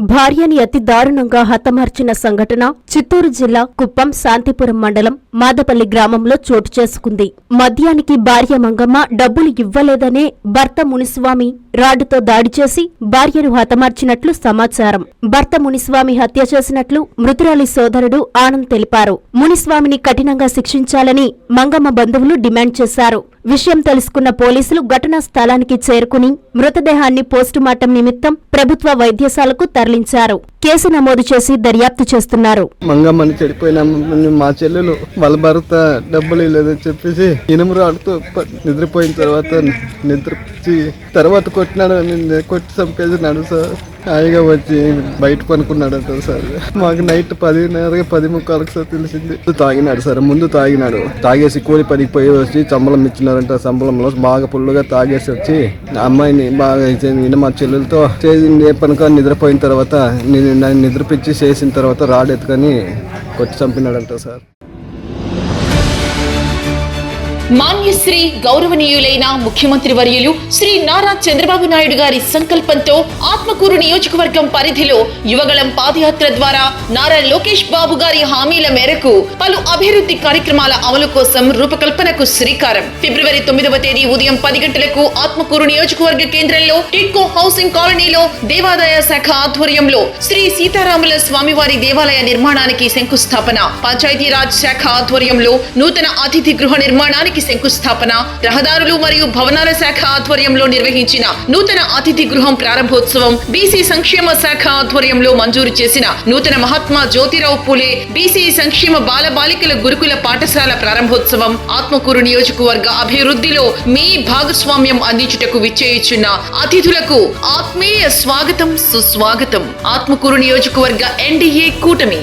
భార్యని అతి దారుణంగా హతమార్చిన సంఘటన చిత్తూరు జిల్లా కుప్పం శాంతిపురం మండలం మాదపల్లి గ్రామంలో చోటు చేసుకుంది. మద్యానికి భార్య మంగమ్మ డబ్బులు ఇవ్వలేదనే భర్త మునిస్వామి రాడ్డుతో దాడి చేసి భార్యను హతమార్చినట్లు సమాచారం. భర్త మునిస్వామి హత్య చేసినట్లు మృతురాలి సోదరుడు ఆనంద్ తెలిపారు. మునిస్వామిని కఠినంగా శిక్షించాలని మంగమ్మ బంధువులు డిమాండ్ చేశారు. విషయం తెలుసుకున్న పోలీసులు ఘటనా స్థలానికి చేరుకుని మృతదేహాన్ని పోస్టుమార్టం నిమిత్తం ప్రభుత్వ వైద్యశాలకు తరలించారు. కేసు నమోదు చేసి దర్యాప్తు చేస్తున్నారు. మంగమ్మని చెడిపోయిన మా చెల్లెలు వాళ్ళ భర్త డబ్బులు లేదని చెప్పేసి ఇనుము రాడుతూ ప- నిద్రపోయిన తర్వాత నిద్ర తర్వాత కొట్టినాడు నిన్ను కొట్టి చంపేసినాడు సార్. హాయిగా వచ్చి బయట పనుకున్నాడంట సార్. మాకు నైట్ పదిన్నర పది ముక్కాలకు సార్ తెలిసింది. తాగినాడు సార్ ముందు తాగినాడు. తాగేసి కూలి పనికి పోయి వచ్చి చంబలం ఇచ్చినారంట సంబళంలో బాగా పుల్లుగా తాగేసి వచ్చి అమ్మాయిని బాగా మా చెల్లెలతో. చేసింది ఏ పనుక నిద్రపోయిన తర్వాత నేను నన్ను నిద్రపించి చేసిన తర్వాత రాడ్ ఎత్తుకొని కొట్టి చంపినాడంట సార్. మాన్యశ్రీ గౌరవనీయులైన ముఖ్యమంత్రి వర్యులు శ్రీ నారా చంద్రబాబు నాయుడు గారి సంకల్పంతో ఆత్మకూరు నియోజకవర్గం పరిధిలో యువగళం పాదయాత్ర ద్వారా నారా లోకేష్ బాబు గారి హామీల మేరకు పలు అభివృద్ధి కార్యక్రమాల అమలు కోసం రూపకల్పనకు శ్రీకారం. ఫిబ్రవరి తొమ్మిదవ తేదీ ఉదయం పది గంటలకు ఆత్మకూరు నియోజకవర్గ కేంద్రంలో టిడ్కో హౌసింగ్ కాలనీలో దేవాదాయ శాఖ ఆధ్వర్యంలో శ్రీ సీతారాముల స్వామివారి దేవాలయ నిర్మాణానికి శంకుస్థాపన. పంచాయతీరాజ్ శాఖ ఆధ్వర్యంలో నూతన అతిథి గృహ నిర్మాణానికి శంకుస్థాపన రహదారులు మరియు భవనాల శాఖ ఆధ్వర్యంలో నిర్వహించిన నూతన అతిథి గృహం ప్రారంభోత్సవం బీసీ సంక్షేమ శాఖ ఆధ్వర్యంలో మంజూరు చేసిన నూతన మహాత్మా జ్యోతిరావు పూలే బీసీ సంక్షేమ బాల బాలికల గురుకుల పాఠశాల ప్రారంభోత్సవం ఆత్మకూరు నియోజకవర్గ అభివృద్ధిలో మీ భాగస్వామ్యం అందించుటకు విచ్చేయుచున్న అతిథులకు ఆత్మీయ స్వాగతం సుస్వాగతం. ఆత్మకూరు నియోజకవర్గ ఎన్డీఏ కూటమి.